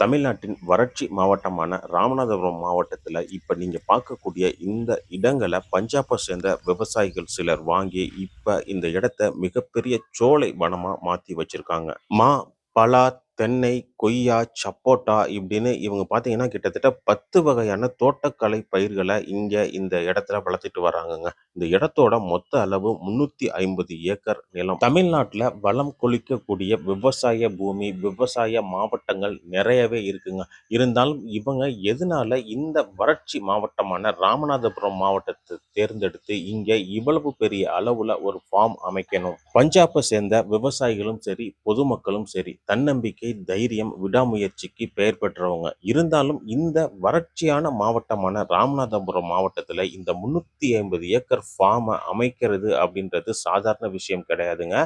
தமிழ்நாட்டின் வறட்சி மாவட்டமான ராமநாதபுரம் மாவட்டத்தில் இப்போ நீங்கள் பார்க்கக்கூடிய இந்த இடங்களை பஞ்சாபை சேர்ந்த விவசாயிகள் சிலர் வாங்கி இப்போ இந்த இடத்த மிகப்பெரிய சோலை வனமாக மாற்றி வச்சுருக்காங்க. மா பலா தென்னை கொய்யா சப்போட்டா இப்படின்னு இவங்க பார்த்தீங்கன்னா கிட்டத்தட்ட பத்து வகையான தோட்டக்கலை பயிர்களை இங்கே இந்த இடத்துல வளர்த்துட்டு வராங்கங்க. இந்த இடத்தோட மொத்த அளவு முன்னூற்றி ஐம்பது ஏக்கர் நிலம். தமிழ்நாட்டில் வளம் கொளிக்கக்கூடிய விவசாய பூமி விவசாய மாவட்டங்கள் நிறையவே இருக்குங்க. இருந்தாலும் இவங்க எதனால இந்த வறட்சி மாவட்டமான ராமநாதபுரம் மாவட்டத்தை தேர்ந்தெடுத்து இங்கே இவ்வளவு பெரிய அளவில் ஒரு ஃபார்ம் அமைக்கணும்? பஞ்சாபை சேர்ந்த விவசாயிகளும் சரி பொதுமக்களும் சரி தன்னம்பிக்கை தைரியம் விடாமுயற்சிக்கு பெயர் பெற்றவங்க. இருந்தாலும் இந்த வறட்சியான மாவட்டமான ராமநாதபுரம் மாவட்டத்தில் இந்த முன்னூத்தி ஐம்பது ஏக்கர் ஃபார்மை அமைக்கிறது அப்படின்றது சாதாரண விஷயம் கிடையாதுங்க.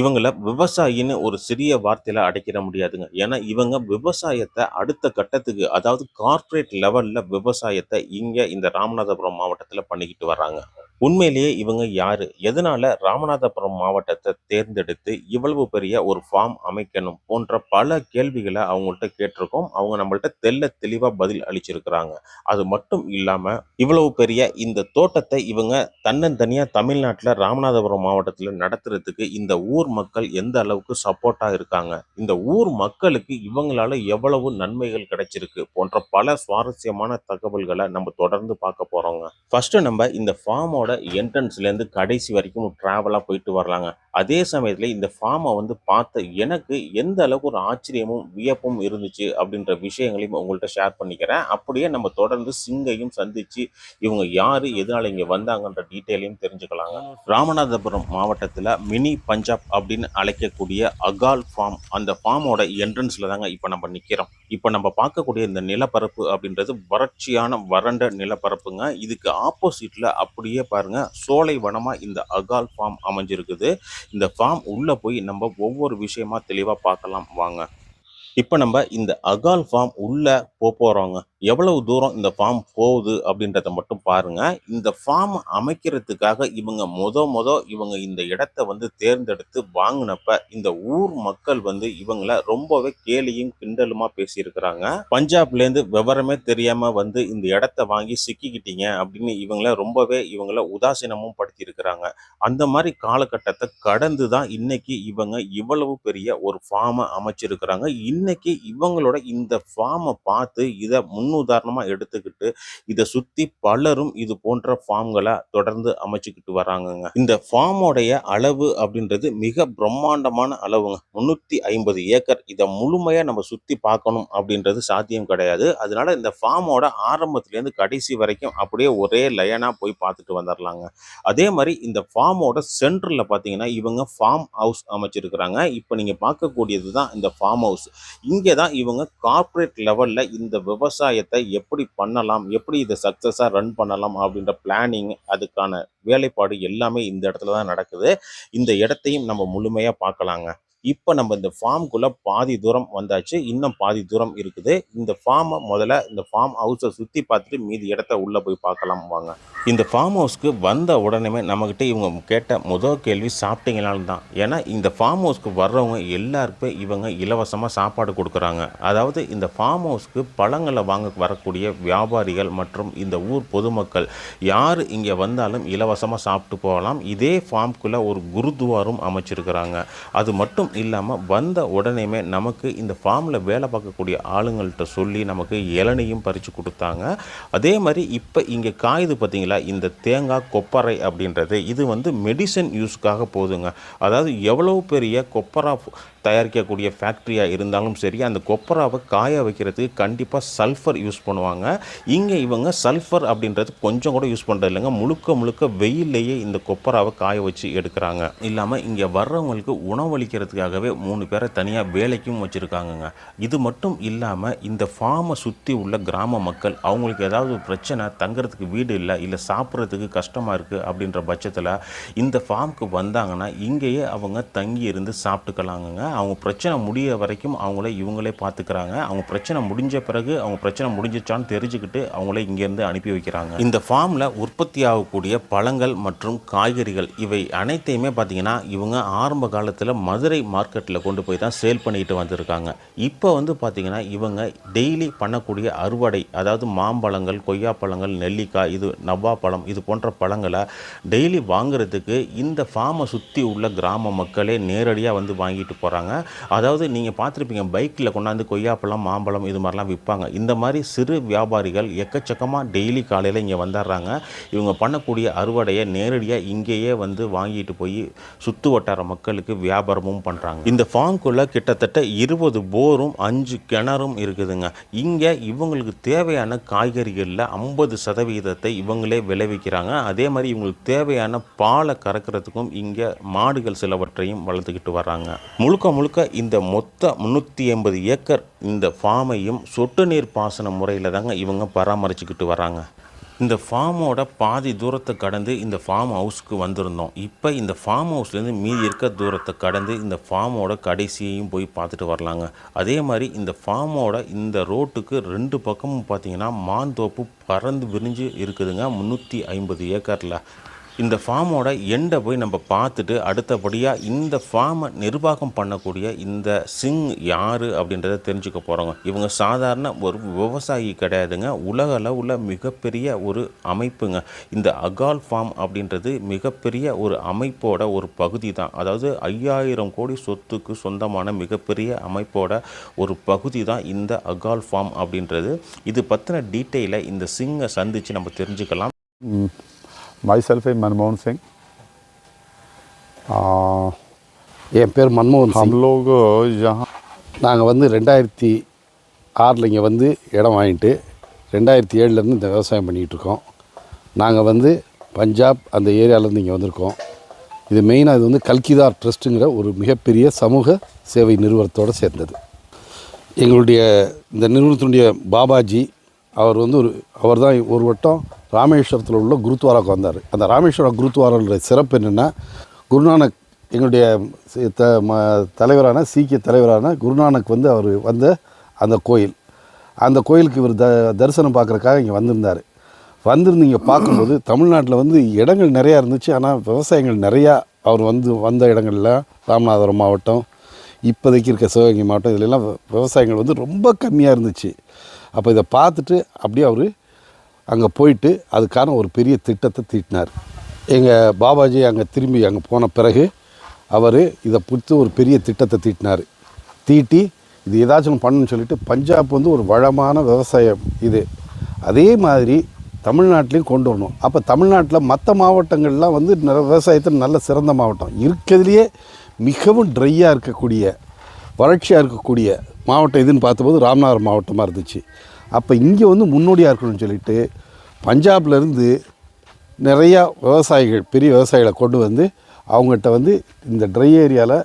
இவங்களை விவசாயின்னு ஒரு சிறிய வார்த்தையில அடைக்கிட முடியாதுங்க. ஏன்னா இவங்க விவசாயத்தை அடுத்த கட்டத்துக்கு அதாவது கார்ப்பரேட் லெவல்ல விவசாயத்தை இங்க இந்த ராமநாதபுரம் மாவட்டத்தில் பண்ணிக்கிட்டு வர்றாங்க. உண்மையிலேயே இவங்க யாரு? எதனால ராமநாதபுரம் மாவட்டத்தை தேர்ந்தெடுத்து இவ்வளவு பெரிய ஒரு ஃபார்ம் அமைக்கணும் போன்ற பல கேள்விகளை அவங்கள்ட்ட கேட்டிருக்கோம். அவங்க நம்மள்ட்ட தெல்ல தெளிவா பதில் அளிச்சிருக்கிறாங்க. அது மட்டும் இல்லாம இவ்வளவு பெரிய இந்த தோட்டத்தை இவங்க தன்னந்தனியா தமிழ்நாட்டில் ராமநாதபுரம் மாவட்டத்தில் நடத்துறதுக்கு இந்த ஊர் மக்கள் எந்த அளவுக்கு சப்போர்ட்டா இருக்காங்க? இந்த ஊர் மக்களுக்கு இவங்களால எவ்வளவு நன்மைகள் கிடைச்சிருக்கு போன்ற பல சுவாரஸ்யமான தகவல்களை நம்ம தொடர்ந்து பார்க்க போறோங்க. ஃபர்ஸ்ட் நம்ம இந்த ஃபார்மோட என்ட்ரன்ஸ்லேருந்து கடைசி வரைக்கும் ட்ராவலாக போயிட்டு வரலாங்க. அதே சமயத்தில் இந்த ஃபார்மை வந்து பார்த்த எனக்கு எந்த அளவுக்கு ஒரு ஆச்சரியமும் வியப்பும் இருந்துச்சு அப்படின்ற விஷயங்களையும் உங்கள்கிட்ட ஷேர் பண்ணிக்கிறேன். அப்படியே நம்ம தொடர்ந்து சிங்கையும் சந்தித்து இவங்க யார் எதனால் இங்கே வந்தாங்கன்ற டீட்டெயிலையும் தெரிஞ்சுக்கலாங்க. ராமநாதபுரம் மாவட்டத்தில் மினி பஞ்சாப் அப்படின்னு அழைக்கக்கூடிய அகால் ஃபார்ம் அந்த ஃபார்மோட என்ட்ரன்ஸில் தாங்க இப்போ நம்ம நிற்கிறோம் இப்போ நம்ம பார்க்கக்கூடிய இந்த நிலப்பரப்பு அப்படின்றது வறட்சியான வறண்ட நிலப்பரப்புங்க. இதுக்கு ஆப்போசிட்டில் அப்படியே பாருங்கள் சோலை வனமாக இந்த அகால் ஃபார்ம் அமைஞ்சிருக்குது. இந்த ஃபார்ம் உள்ளே போய் நம்ம ஒவ்வொரு விஷயமா தெளிவாக பார்க்கலாம் வாங்க. இப்போ நம்ம இந்த அகால் ஃபார்ம் உள்ளே போக போறோங்க. எவ்வளவு தூரம் இந்த ஃபார்ம் போகுது அப்படின்றத மட்டும் பாருங்க. இந்த ஃபார்ம் அமைக்கிறதுக்காக இவங்க மொத மொத இவங்க இந்த இடத்த வந்து தேர்ந்தெடுத்து வாங்கினப்ப இந்த ஊர் மக்கள் வந்து இவங்கள ரொம்பவே கேலியும் கிண்டலுமா பேசியிருக்கிறாங்க. பஞ்சாப்லேருந்து விவரமே தெரியாம வந்து இந்த இடத்த வாங்கி சிக்கிக்கிட்டீங்க அப்படின்னு இவங்கள ரொம்பவே இவங்கள உதாசீனமும் படுத்தியிருக்கிறாங்க. அந்த மாதிரி காலகட்டத்தை கடந்து தான் இன்னைக்கு இவங்க இவ்வளவு பெரிய ஒரு ஃபார்மை அமைச்சிருக்கிறாங்க. இன்னைக்கு இவங்களோட இந்த ஃபார்மை பார்த்து இதை முன் முன்னுதாரணமாக எடுத்துக்கிட்டு இதை சுற்றி பலரும் இது போன்ற ஃபார்ம்களை தொடர்ந்து அமைச்சுக்கிட்டு வராங்கங்க. இந்த ஃபார்மோடைய அளவு அப்படின்றது மிக பிரம்மாண்டமான அளவுங்க. முந்நூற்றி ஐம்பது ஏக்கர். இதை முழுமையாக நம்ம சுற்றி பார்க்கணும் அப்படின்றது சாத்தியம் கிடையாது. அதனால இந்த ஃபார்மோட ஆரம்பத்துலேருந்து கடைசி வரைக்கும் அப்படியே ஒரே லயனாக போய் பார்த்துட்டு வந்துடலாங்க அதே மாதிரி இந்த ஃபார்மோட சென்டரில் பார்த்தீங்கன்னா இவங்க ஃபார்ம் ஹவுஸ் அமைச்சிருக்கிறாங்க. இப்போ நீங்கள் பார்க்கக்கூடியது தான் இந்த ஃபார்ம் ஹவுஸ். இங்கே தான் இவங்க கார்ப்பரேட் லெவலில் இந்த விவசாயத்தை எப்படி பண்ணலாம் எப்படி இதை சக்ஸஸாக ரன் பண்ணலாம் அப்படின்ற பிளானிங் அதுக்கான வேலைப்பாடு எல்லாமே இந்த இடத்துல தான் நடக்குது. இந்த இடத்தையும் நம்ம முழுமையாக பார்க்கலாங்க. இப்போ நம்ம இந்த ஃபார்ம்குள்ளே பாதி தூரம் வந்தாச்சு இன்னும் பாதி தூரம் இருக்குது. இந்த ஃபார்மை முதல்ல இந்த ஃபார்ம் ஹவுஸை சுற்றி பார்த்துட்டு மீதி இடத்த உள்ளே போய் பார்க்கலாம் வாங்க. இந்த ஃபார்ம் ஹவுஸ்க்கு வந்த உடனே நம்மக்கிட்ட இவங்க கேட்ட முதல் கேள்வி சாப்பிட்டீங்களாலும் தான். ஏன்னா இந்த ஃபார்ம் ஹவுஸ்க்கு வர்றவங்க எல்லாருக்குமே இவங்க இலவசமாக சாப்பாடு கொடுக்குறாங்க. அதாவது இந்த ஃபார்ம் ஹவுஸ்க்கு பழங்களை வாங்க வரக்கூடிய வியாபாரிகள் மற்றும் இந்த ஊர் பொதுமக்கள் யார் இங்கே வந்தாலும் இலவசமாக சாப்பிட்டு போகலாம். இதே ஃபார்ம்குள்ளே ஒரு குருத்வாரும் அமைச்சிருக்கிறாங்க. அது மட்டும் இல்லாமல் வந்த உடனேமே நமக்கு இந்த ஃபார்மில் வேலை பார்க்கக்கூடிய ஆளுங்கள்கிட்ட சொல்லி நமக்கு இளநியும் பறித்து கொடுத்தாங்க. அதே மாதிரி இப்போ இங்கே காயுது பார்த்தீங்களா இந்த தேங்காய் கொப்பரை அப்படின்றது. இது வந்து மெடிசன் யூஸ்க்காக போகுதுங்க அதாவது எவ்வளோ பெரிய கொப்பரா தயாரிக்கக்கூடிய ஃபேக்ட்ரியாக இருந்தாலும் சரி அந்த கொப்பராவை காய வைக்கிறதுக்கு கண்டிப்பாக சல்ஃபர் யூஸ் பண்ணுவாங்க. இங்கே இவங்க சல்ஃபர் அப்படின்றது கொஞ்சம் கூட யூஸ் பண்ணுறது இல்லைங்க. முழுக்க முழுக்க வெயிலேயே இந்த கொப்பராவை காய வச்சு எடுக்கிறாங்க. இல்லாமல் இங்கே வர்றவங்களுக்கு உணவளிக்கிறதுக்கு உணவளிக்கிறதுக்காகவே மூணு பேரை தனியாக வேலைக்கும் வச்சுருக்காங்கங்க. இது மட்டும் இல்லாமல் இந்த ஃபார்மை சுற்றி உள்ள கிராம மக்கள் அவங்களுக்கு ஏதாவது ஒரு பிரச்சனை தங்குறதுக்கு வீடு இல்லை இல்லை சாப்பிட்றதுக்கு கஷ்டமாக இருக்குது அப்படின்ற பட்சத்தில் இந்த ஃபார்முக்கு வந்தாங்கன்னா இங்கேயே அவங்க தங்கி இருந்து சாப்பிட்டுக்கலாங்கங்க. அவங்க பிரச்சனை முடிய வரைக்கும் அவங்கள இவங்களே பார்த்துக்கிறாங்க அவங்க பிரச்சனை முடிஞ்ச பிறகு அவங்க பிரச்சனை முடிஞ்சிச்சான்னு தெரிஞ்சுக்கிட்டு அவங்களே இங்கேருந்து அனுப்பி வைக்கிறாங்க. இந்த ஃபார்மில் உற்பத்தி ஆகக்கூடிய பழங்கள் மற்றும் காய்கறிகள் இவை அனைத்தையுமே பார்த்தீங்கன்னா இவங்க ஆரம்ப காலத்தில் மதுரை மார்க்கெட்டில் கொண்டு போய் தான் சேல் பண்ணிட்டு வந்திருக்காங்க. இப்போ வந்து பார்த்திங்கன்னா இவங்க டெய்லி பண்ணக்கூடிய அறுவடை அதாவது மாம்பழங்கள் கொய்யாப்பழங்கள் நெல்லிக்காய் இது நவ்வாப்பழம் இது போன்ற பழங்களை டெய்லி வாங்குறதுக்கு இந்த ஃபார்மை சுற்றி உள்ள கிராம மக்களே நேரடியாக வந்து வாங்கிட்டு போகிறாங்க அதாவது நீங்கள் பார்த்துருப்பீங்க பைக்கில் கொண்டாந்து கொய்யாப்பழம் மாம்பழம் இது மாதிரிலாம் விற்பாங்க. இந்த மாதிரி சிறு வியாபாரிகள் எக்கச்சக்கமாக டெய்லி காலையில் இங்கே வந்துடுறாங்க. இவங்க பண்ணக்கூடிய அறுவடையை நேரடியாக இங்கேயே வந்து வாங்கிட்டு போய் சுற்று வட்டார மக்களுக்கு வியாபாரமும் பண்ணுறாங்க இந்த ஃபார்ம்குள்ளே கிட்டத்தட்ட இருபது போரும் அஞ்சு கிணறும் இருக்குதுங்க. இங்கே இவங்களுக்கு தேவையான காய்கறிகளில் ஐம்பது சதவீதத்தை இவங்களே விளைவிக்கிறாங்க. அதே மாதிரி இவங்களுக்கு தேவையான பாலை கறக்கிறதுக்கும் இங்கே மாடுகள் சிலவற்றையும் வளர்த்துக்கிட்டு வர்றாங்க. முழுக்க முழுக்க இந்த மொத்த முந்நூற்றி எண்பது ஏக்கர் இந்த ஃபார்மையும் சொட்டு நீர் பாசன முறையில் தாங்க இவங்க பராமரிச்சுக்கிட்டு வராங்க இந்த ஃபார்மோட பாதி தூரத்தை கடந்து இந்த ஃபார்ம் ஹவுஸ்க்கு வந்திருந்தோம். இப்போ இந்த ஃபார்ம் ஹவுஸ்லேருந்து மீதி இருக்க தூரத்தை கடந்து இந்த ஃபார்மோட கடைசியையும் போய் பார்த்துட்டு வரலாங்க. அதே மாதிரி இந்த ஃபார்மோட இந்த ரோட்டுக்கு ரெண்டு பக்கமும் பார்த்தீங்கன்னா மாந்தோப்பு பறந்து விரிஞ்சு இருக்குதுங்க. முந்நூற்றி ஐம்பது ஏக்கரில். இந்த ஃபார்மோட எண்டை போய் நம்ம பார்த்துட்டு அடுத்தபடியாக இந்த ஃபார்மை நிர்வாகம் பண்ணக்கூடிய இந்த சிங் யார் அப்படின்றத தெரிஞ்சுக்க போகிறோங்க இவங்க சாதாரண ஒரு விவசாயி கிடையாதுங்க. உலக அளவில் மிகப்பெரிய ஒரு அமைப்புங்க. இந்த அகால் ஃபார்ம் அப்படின்றது மிகப்பெரிய ஒரு அமைப்போட ஒரு பகுதி தான் அதாவது ஐயாயிரம் கோடி சொத்துக்கு சொந்தமான மிகப்பெரிய அமைப்போட ஒரு பகுதி தான் இந்த அகால் ஃபார்ம் அப்படின்றது. இது பற்றின டீட்டெயிலை இந்த சிங்கை சந்தித்து நம்ம தெரிஞ்சுக்கலாம். myself is मनमोहन सिंह आ, என் பேர் மன்மோகன் हम சிங் लोग यहाँ நாங்கள் வந்து ரெண்டாயிரத்தி ஆறில் இங்கே வந்து இடம் வாங்கிட்டு ரெண்டாயிரத்தி ஏழுலேருந்து இந்த விவசாயம் பண்ணிகிட்டு இருக்கோம் நாங்கள் வந்து பஞ்சாப் அந்த ஏரியாவிலேருந்து இங்கே வந்திருக்கோம் இது மெயினாக இது வந்து கல்கிதார் ட்ரஸ்ட்டுங்கிற ஒரு மிகப்பெரிய சமூக சேவை நிறுவனத்தோடு சேர்ந்தது எங்களுடைய இந்த நிறுவனத்தினுடைய பாபாஜி அவர் வந்து ஒரு அவர் தான் ஒரு வட்டம் ராமேஸ்வரத்தில் உள்ள குருத்வாராவுக்கு வந்தார். அந்த ராமேஸ்வரம் குருத்வாரோட சிறப்பு என்னென்னா குருநானக் எங்களுடைய த ம தலைவரான சீக்கிய தலைவரான குருநானக் வந்து அவர் வந்த அந்த கோயில். அந்த கோயிலுக்கு இவர் த தரிசனம் பார்க்குறக்காக இங்கே வந்திருந்தார். வந்திருந்து இங்கே பார்க்கும்போது தமிழ்நாட்டில் வந்து இடங்கள் நிறையா இருந்துச்சு. ஆனால் விவசாயங்கள் நிறையா அவர் வந்து வந்த இடங்கள்ல ராமநாதபுரம் மாவட்டம் இப்போதைக்கு இருக்க சிவகங்கை மாவட்டம் இதுலெல்லாம் விவசாயங்கள் வந்து ரொம்ப கம்மியாக இருந்துச்சு. அப்போ இதை பார்த்துட்டு அப்படியே அவர் அங்கே போயிட்டு அதுக்கான ஒரு பெரிய திட்டத்தை தீட்டினார். எங்கள் பாபாஜி அங்கே திரும்பி அங்கே போன பிறகு அவர் இதை பிடித்து ஒரு பெரிய திட்டத்தை தீட்டினார். தீட்டி இது ஏதாச்சும் பண்ணணும்னு சொல்லிட்டு பஞ்சாப் வந்து ஒரு வளமான விவசாயம் இது. அதே மாதிரி தமிழ்நாட்டிலையும் கொண்டு வரணும். அப்போ தமிழ்நாட்டில் மற்ற மாவட்டங்கள்லாம் வந்து விவசாயத்தில் நல்ல சிறந்த மாவட்டம். இருக்கிறதுலையே மிகவும் ட்ரையாக இருக்கக்கூடிய வறட்சியாக இருக்கக்கூடிய மாவட்டம் இதுன்னு பார்த்தபோது ராமநாதபுரம் மாவட்டமாக இருந்துச்சு. அப்போ இங்கே வந்து முன்னோடியாக இருக்கணும்னு சொல்லிட்டு பஞ்சாப்லேருந்து நிறையா விவசாயிகள் பெரிய விவசாயிகளை கொண்டு வந்து அவங்ககிட்ட வந்து இந்த ட்ரை ஏரியாவில்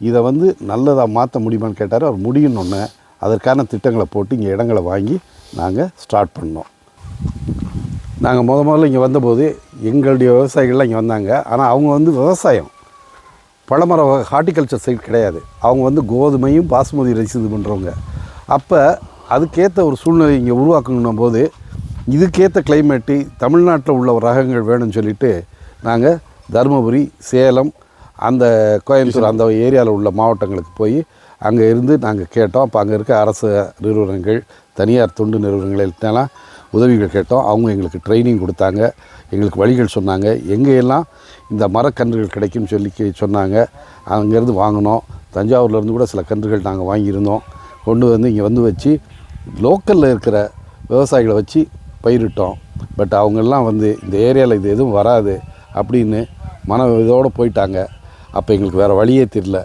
இதை வந்து நல்லதாக மாற்ற முடியுமான்னு கேட்டார். அவர் முடியணுன்னு அதற்கான திட்டங்களை போட்டு இங்கே இடங்களை வாங்கி நாங்கள் ஸ்டார்ட் பண்ணோம். நாங்கள் முத முதல்ல இங்கே வந்தபோது எங்களுடைய விவசாயிகள்லாம் இங்கே வந்தாங்க. ஆனால் அவங்க வந்து விவசாயம். பழமர ஹார்டிகல்ச்சர் சைட் கிடையாது. அவங்க வந்து கோதுமையும் பாசுமதி ரைஸ் இது பண்ணுறவங்க அப்போ அதுக்கேற்ற ஒரு சூழ்நிலை இங்கே உருவாக்கணும் போது இதுக்கேற்ற கிளைமேட்டு தமிழ்நாட்டில் உள்ள ஒரு ரகங்கள் வேணும்னு சொல்லிட்டு நாங்கள் தருமபுரி சேலம் அந்த கோயம்புத்தூர் அந்த ஏரியாவில் உள்ள மாவட்டங்களுக்கு போய் அங்கே இருந்து நாங்கள் கேட்டோம். அப்போ அங்கே இருக்க அரசு நிறுவனங்கள் தனியார் தொண்டு நிறுவனங்கள்ட்டெல்லாம் உதவிகள் கேட்டோம். அவங்க எங்களுக்கு ட்ரைனிங் கொடுத்தாங்க. எங்களுக்கு வழிகள் சொன்னாங்க. எங்கேயெல்லாம் இந்த மரக்கன்றுகள் கிடைக்கும்னு சொல்லி சொன்னாங்க. அங்கேருந்து வாங்கினோம். தஞ்சாவூர்லேருந்து கூட சில கன்றுகள் நாங்கள் வாங்கியிருந்தோம். கொண்டு வந்து இங்கே வந்து வச்சு லோக்கலில் இருக்கிற விவசாயிகளை வச்சு பயிரிட்டோம். பட் அவங்கெல்லாம் வந்து இந்த ஏரியாவில் இது எதுவும் வராது அப்படின்னு மன இதோடு போயிட்டாங்க. அப்போ எங்களுக்கு வேறு வழியே தெரியல.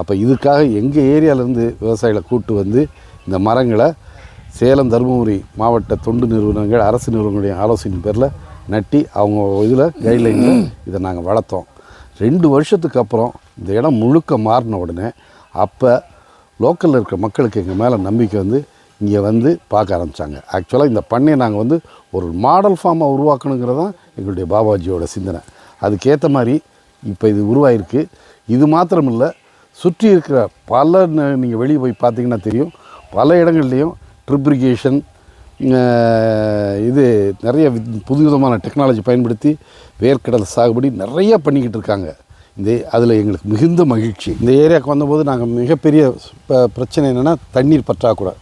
அப்போ இதுக்காக எங்கள் ஏரியாவிலேருந்து விவசாயிகளை கூட்டு வந்து இந்த மரங்களை சேலம் தருமபுரி மாவட்ட தொண்டு நிறுவனங்கள் அரசு நிறுவனங்களுடைய ஆலோசனை பேரில் நட்டி அவங்க இதில் கைட்லைனில் இதை நாங்கள் வளர்த்தோம். ரெண்டு வருஷத்துக்கு அப்புறம் இந்த இடம் முழுக்க மாறின உடனே அப்போ லோக்கலில் இருக்கிற மக்களுக்கு எங்கள் மேலே நம்பிக்கை வந்து இங்கே வந்து பார்க்க ஆரம்பித்தாங்க ஆக்சுவலாக இந்த பண்ணையை நாங்கள் வந்து ஒரு மாடல் ஃபார்மாக உருவாக்கணுங்கிறது தான் எங்களுடைய பாபாஜியோட சிந்தனை. அதுக்கேற்ற மாதிரி இப்போ இது உருவாயிருக்கு. இது மாத்திரம் இல்லை சுற்றி இருக்கிற பல நீங்கள் வெளியே போய் பார்த்தீங்கன்னா தெரியும். பல இடங்கள்லேயும் ட்ரிப்ரிகேஷன் இது நிறைய புது புதுவிதமான டெக்னாலஜி பயன்படுத்தி வேர்க்கடலை சாகுபடி நிறைய பண்ணிக்கிட்டு இருக்காங்க. இந்த அதில் எங்களுக்கு மிகுந்த மகிழ்ச்சி. இந்த ஏரியாவுக்கு வந்தபோது நாங்கள் மிகப்பெரிய பிரச்சனை என்னென்னா தண்ணீர் பற்றாக்குறை.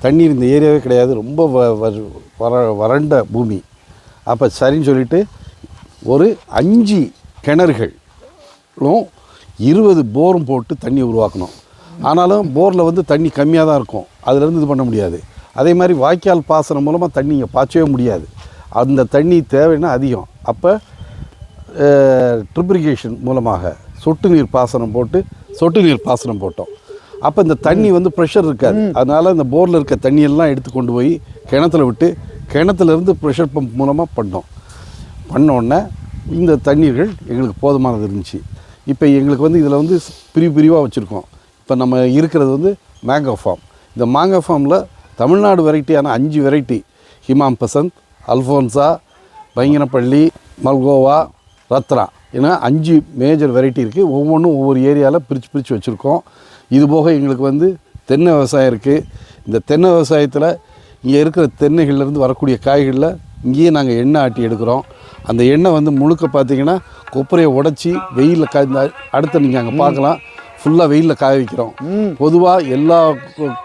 தண்ணீர் இந்த ஏரியாவே கிடையாது. ரொம்ப வ- வ- வர வறண்ட பூமி. அப்போ சரின்னு சொல்லிட்டு ஒரு அஞ்சு கிணறுகளும் இருபது போரும் போட்டு தண்ணி உருவாக்கணும். ஆனாலும் போரில் வந்து தண்ணி கம்மியாக தான் இருக்கும். அதுலேருந்து இது பண்ண முடியாது. அதே மாதிரி வாய்க்கால் பாசனம் மூலமாக தண்ணி இங்கே பாய்ச்சவே முடியாது. அந்த தண்ணி தேவைன்னா அதிகம். அப்போ ட்ரிப்ரிகேஷன் மூலமாக சொட்டு நீர் பாசனம் போட்டு சொட்டு நீர் பாசனம் போட்டோம். அப்போ இந்த தண்ணி வந்து ப்ரெஷர் இருக்காது. அதனால் இந்த போரில் இருக்க தண்ணியெல்லாம் எடுத்து கொண்டு போய் கிணத்துல விட்டு கிணத்துலேருந்து ப்ரெஷர் பம்ப் மூலமாக பண்ணோம். பண்ண உடனே இந்த தண்ணீர்கள் எங்களுக்கு போதுமானது இருந்துச்சு. இப்போ எங்களுக்கு வந்து இதில் வந்து பிரிவு பிரிவாக வச்சுருக்கோம். இப்போ நம்ம இருக்கிறது வந்து மேங்கோ ஃபார்ம் இந்த மாங்கோ ஃபார்மில் தமிழ்நாடு வெரைட்டியான அஞ்சு வெரைட்டி. ஹிமாம் பசந்த் அல்ஃபோன்சா பைங்கனப்பள்ளி மல்கோவா ரத்னா. ஏன்னா அஞ்சு மேஜர் வெரைட்டி இருக்குது ஒவ்வொன்றும் ஒவ்வொரு ஏரியாவில் பிரித்து பிரித்து வச்சுருக்கோம். இது போக எங்களுக்கு வந்து தென்னை விவசாயம் இருக்குது இந்த தென்னை விவசாயத்தில் இங்கே இருக்கிற தென்னைகள்லேருந்து வரக்கூடிய காய்களில் இங்கேயே நாங்கள் எண்ணெய் ஆட்டி எடுக்கிறோம். அந்த எண்ணெய் வந்து முழுக்க பார்த்தீங்கன்னா கொப்பரையை உடச்சி வெயிலில் காய் இந்த அடுத்து நீங்கள் அங்கே பார்க்கலாம் ஃபுல்லாக வெயிலில் காய வைக்கிறோம். பொதுவாக எல்லா கொ-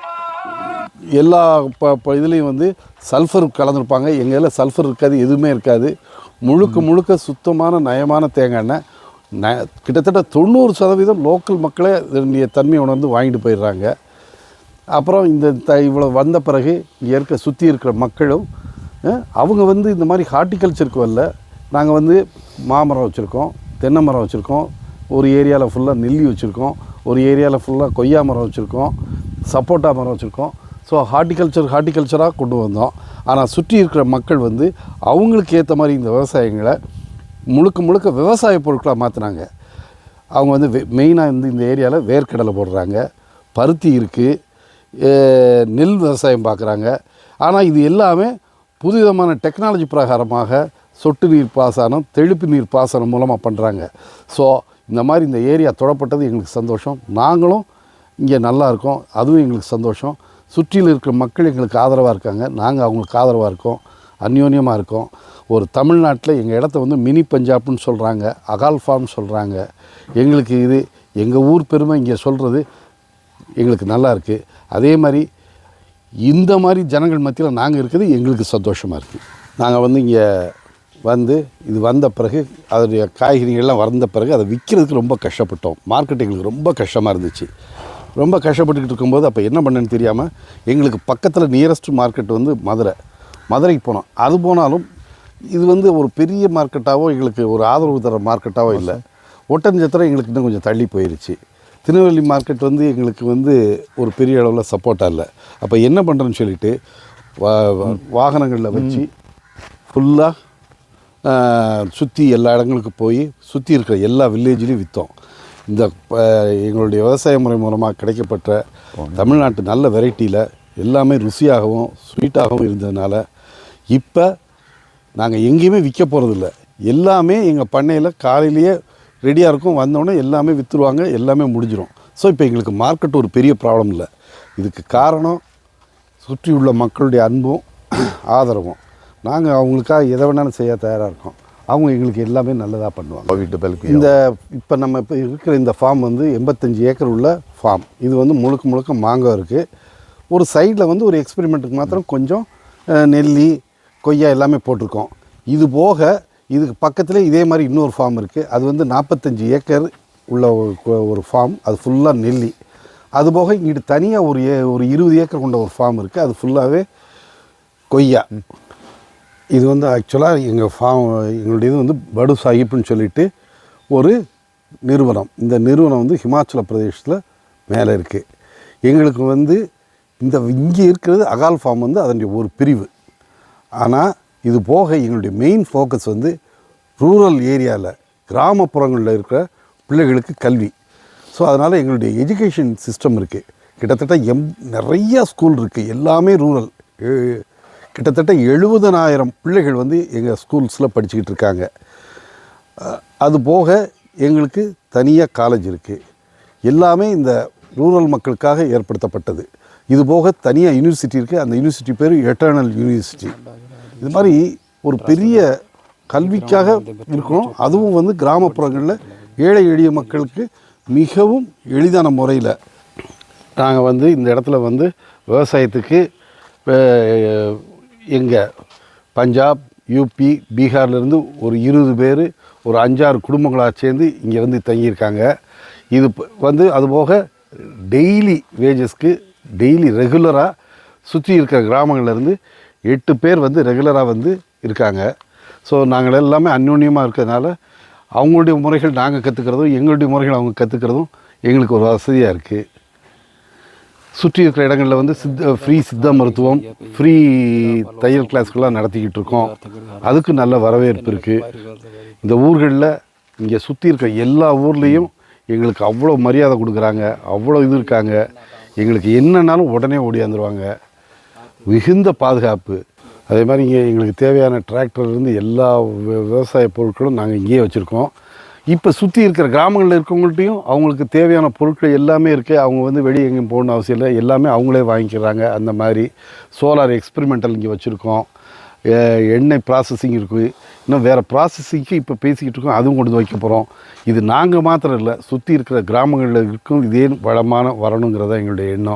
எல்லா ப இதுலேயும் வந்து சல்ஃபர் கலந்துருப்பாங்க. எங்கள் இதில் சல்ஃபர் இருக்காது எதுவுமே இருக்காது. முழுக்க முழுக்க சுத்தமான நயமான தேங்காய் எண்ணெய். ந கிட்டத்தட்ட தொண்ணூறு சதவீதம் லோக்கல் மக்களே இதனுடைய தன்மையை உணர்ந்து வாங்கிட்டு போயிடுறாங்க. அப்புறம் இந்த த இவ்வளோ வந்த பிறகு இங்கே இருக்க சுற்றி இருக்கிற மக்களும் அவங்க வந்து இந்த மாதிரி ஹார்ட்டிகல்ச்சருக்கு வரல. நாங்கள் வந்து மாமரம் வச்சுருக்கோம் தென்னை மரம் வச்சுருக்கோம் ஒரு ஏரியாவில் ஃபுல்லாக நெல்லி வச்சுருக்கோம் ஒரு ஏரியாவில் ஃபுல்லாக கொய்யா மரம் வச்சுருக்கோம் சப்போட்டா மரம் வச்சுருக்கோம். ஸோ ஹார்ட்டிகல்ச்சர் ஹார்ட்டிகல்ச்சராக கொண்டு வந்தோம். ஆனால் சுற்றி இருக்கிற மக்கள் வந்து அவங்களுக்கு ஏற்ற மாதிரி இந்த விவசாயங்களை முழுக்க முழுக்க விவசாய பொருட்களாக மாற்றினாங்க அவங்க வந்து மெயினாக வந்து இந்த ஏரியாவில் வேர்க்கடலை போடுறாங்க பருத்தி இருக்குது நெல் விவசாயம் பார்க்குறாங்க ஆனால் இது எல்லாமே புதுவிதமான டெக்னாலஜி பிரகாரமாக சொட்டு நீர் பாசனம் தெளிப்பு நீர் பாசனம் மூலமாக பண்ணுறாங்க ஸோ இந்த மாதிரி இந்த ஏரியா தொடப்பட்டது எங்களுக்கு சந்தோஷம். நாங்களும் இங்கே நல்லா இருக்கோம். அதுவும் எங்களுக்கு சந்தோஷம். சுற்றியில் இருக்கிற மக்கள் எங்களுக்கு ஆதரவாக இருக்காங்க. நாங்கள் அவங்களுக்கு ஆதரவாக இருக்கோம். அந்யோன்யமாக இருக்கோம். ஒரு தமிழ்நாட்டில் எங்கள் இடத்த வந்து மினி பஞ்சாப்னு சொல்கிறாங்க அகால் ஃபார்ம் சொல்கிறாங்க. எங்களுக்கு இது எங்கள் ஊர் பெருமை இங்கே சொல்கிறது எங்களுக்கு நல்லா இருக்குது அதே மாதிரி இந்த மாதிரி ஜனங்கள் மத்தியில் நாங்கள் இருக்கிறது எங்களுக்கு சந்தோஷமாக இருக்குது நாங்கள் வந்து இங்கே வந்து இது வந்த பிறகு அதனுடைய காய்கறிகள்லாம் வந்த பிறகு அதை விற்கிறதுக்கு ரொம்ப கஷ்டப்பட்டோம். மார்க்கெட் எங்களுக்கு ரொம்ப கஷ்டமாக இருந்துச்சு. ரொம்ப கஷ்டப்பட்டுக்கிட்டு இருக்கும்போது அப்போ என்ன பண்ணேன்னு தெரியாமல் எங்களுக்கு பக்கத்தில் நியரஸ்ட் மார்க்கெட் வந்து மதுரை மதுரைக்கு போனோம். அது போனாலும் இது வந்து ஒரு பெரிய மார்க்கெட்டாவோ எங்களுக்கு ஒரு ஆதரவு தர மார்க்கெட்டாவோ இல்லை. ஒட்டஞ்சத்திரம் எங்களுக்கு இன்னும் கொஞ்சம் தள்ளி போயிருச்சு. திருநெல்வேலி மார்க்கெட் வந்து எங்களுக்கு வந்து ஒரு பெரிய அளவில் சப்போர்ட்டாக இல்லை. அப்போ என்ன பண்ணுறேன்னு சொல்லிட்டு வா வாகனங்களில் வச்சு ஃபுல்லாக சுற்றி எல்லா இடங்களுக்கு போய் சுற்றி இருக்கிற எல்லா வில்லேஜ்லேயும் விற்றோம் இந்த எங்களுடைய விவசாய முறை மூலமாக கிடைக்கப்பட்ட தமிழ்நாட்டு நல்ல வெரைட்டியில் எல்லாமே ருசியாகவும் ஸ்வீட்டாகவும் இருந்ததுனால இப்போ நாங்கள் எங்கேயுமே விற்க போகிறதில்ல எல்லாமே எங்கள் பண்ணையில் காலையிலேயே ரெடியாக இருக்கும். வந்தோடனே எல்லாமே விற்றுருவாங்க எல்லாமே முடிஞ்சிடும் ஸோ இப்போ எங்களுக்கு மார்க்கெட் ஒரு பெரிய ப்ராப்ளம் இல்லை. இதுக்கு காரணம் சுற்றி உள்ள மக்களுடைய அன்பும் ஆதரவும். நாங்கள் அவங்களுக்காக எதை வேணாலும் செய்ய தயாராக இருக்கோம். அவங்க எங்களுக்கு எல்லாமே நல்லதாக பண்ணுவாங்க. develop இந்த இப்போ நம்ம இப்போ இருக்கிற இந்த ஃபார்ம் வந்து எண்பத்தஞ்சு ஏக்கர் உள்ள ஃபார்ம் இது வந்து முழுக்க முழுக்க மாங்காய் இருக்குது ஒரு சைடில் வந்து ஒரு எக்ஸ்பெரிமெண்ட்டுக்கு மாத்திரம் கொஞ்சம் நெல்லி கொய்யா எல்லாமே போட்டிருக்கோம். இது போக இதுக்கு பக்கத்தில் இதே மாதிரி இன்னொரு ஃபார்ம் இருக்குது அது வந்து நாற்பத்தஞ்சு ஏக்கர் உள்ள ஒரு ஃபார்ம் அது ஃபுல்லாக நெல்லி. அது போக இங்கிட்டு தனியாக ஒரு ஏ ஒரு இருபது ஏக்கர் கொண்ட ஒரு ஃபார்ம் இருக்குது அது ஃபுல்லாகவே கொய்யா. இது வந்து ஆக்சுவலாக எங்கள் ஃபார்ம் எங்களுடைய இது வந்து படு சாஹிப்னு சொல்லிட்டு ஒரு நிறுவனம். இந்த நிறுவனம் வந்து ஹிமாச்சல பிரதேசத்தில் மேலே இருக்குது எங்களுக்கு வந்து இந்த இங்கே இருக்கிறது அகால் ஃபார்ம் வந்து அதனுடைய ஒரு பிரிவு. ஆனால் இது போக எங்களுடைய மெயின் ஃபோக்கஸ் வந்து ரூரல் ஏரியாவில் கிராமப்புறங்களில் இருக்கிற பிள்ளைகளுக்கு கல்வி. ஸோ அதனால் எங்களுடைய எஜுகேஷன் சிஸ்டம் இருக்குது கிட்டத்தட்ட எம் நிறைய ஸ்கூல் இருக்குது எல்லாமே ரூரல் கிட்டத்தட்ட எழுபதனாயிரம் பிள்ளைகள் வந்து எங்கள் ஸ்கூல்ஸில் படிச்சுக்கிட்டு இருக்காங்க. அது போக எங்களுக்கு தனியாக காலேஜ் இருக்குது எல்லாமே இந்த ரூரல் மக்களுக்காக ஏற்படுத்தப்பட்டது. இது போக தனியாக யூனிவர்சிட்டி இருக்குது அந்த யூனிவர்சிட்டி பேர் எட்டர்னல் யூனிவர்சிட்டி இது மாதிரி ஒரு பெரிய கல்விக்காக இருக்கணும் அதுவும் வந்து கிராமப்புறங்களில் ஏழை எளிய மக்களுக்கு மிகவும் எளிதான முறையில் நாங்கள் வந்து இந்த இடத்துல வந்து விவசாயத்துக்கு எங்கள் பஞ்சாப் யூபி பீகார்லேருந்து ஒரு இருபது பேர் ஒரு அஞ்சாறு குடும்பங்களாக சேர்ந்து இங்கே வந்து தங்கியிருக்காங்க. இது வந்து அதுபோக டெய்லி வேஜஸ்க்கு டெய்லி ரெகுலராக சுற்றி இருக்கிற கிராமங்கள்லேருந்து எட்டு பேர் வந்து ரெகுலராக வந்து இருக்காங்க. ஸோ நாங்கள் எல்லாமே அந்யோன்யமாக இருக்கிறதுனால அவங்களுடைய முறைகள் நாங்கள் கற்றுக்கிறதும் எங்களுடைய முறைகள் அவங்க கற்றுக்கிறதும் எங்களுக்கு ஒரு வசதியாக இருக்குது சுற்றி இருக்கிற இடங்களில் வந்து சித்த ஃப்ரீ சித்த மருத்துவம் ஃப்ரீ தையல் கிளாஸ்கெல்லாம் நடத்திக்கிட்டு இருக்கோம். அதுக்கு நல்ல வரவேற்பு இருக்குது இந்த ஊர்களில் இங்கே சுற்றி இருக்கிற எல்லா ஊர்லேயும் எங்களுக்கு அவ்வளோ மரியாதை கொடுக்குறாங்க அவ்வளோ இது இருக்காங்க. எங்களுக்கு என்னன்னாலும் உடனே ஓடியாந்துருவாங்க மிகுந்த பாதுகாப்பு. அதே மாதிரி இங்கே எங்களுக்கு தேவையான டிராக்டர்லேருந்து எல்லா விவசாய பொருட்களும் நாங்கள் இங்கேயே வச்சுருக்கோம். இப்போ சுற்றி இருக்கிற கிராமங்களில் இருக்கவங்கள்ட்டையும் அவங்களுக்கு தேவையான பொருட்கள் எல்லாமே இருக்குது அவங்க வந்து வெளியே எங்கேயும் போகணும்னு அவசியம் இல்லை. எல்லாமே அவங்களே வாங்கிக்கிறாங்க. அந்த மாதிரி சோலார் எக்ஸ்பெரிமெண்டல் இங்கே வச்சுருக்கோம். எண்ணெய் ப்ராசஸிங் இருக்குது இன்னும் வேறு ப்ராசஸிங்க்கு இப்போ பேசிக்கிட்டு இருக்கோம். அதுவும் கொண்டு வைக்க போகிறோம் இது நாங்கள் மாத்திரம் இல்லை சுற்றி இருக்கிற கிராமங்களில் இருக்கும். இதே வளமான வரணுங்கிறதா எங்களுடைய எண்ணம்.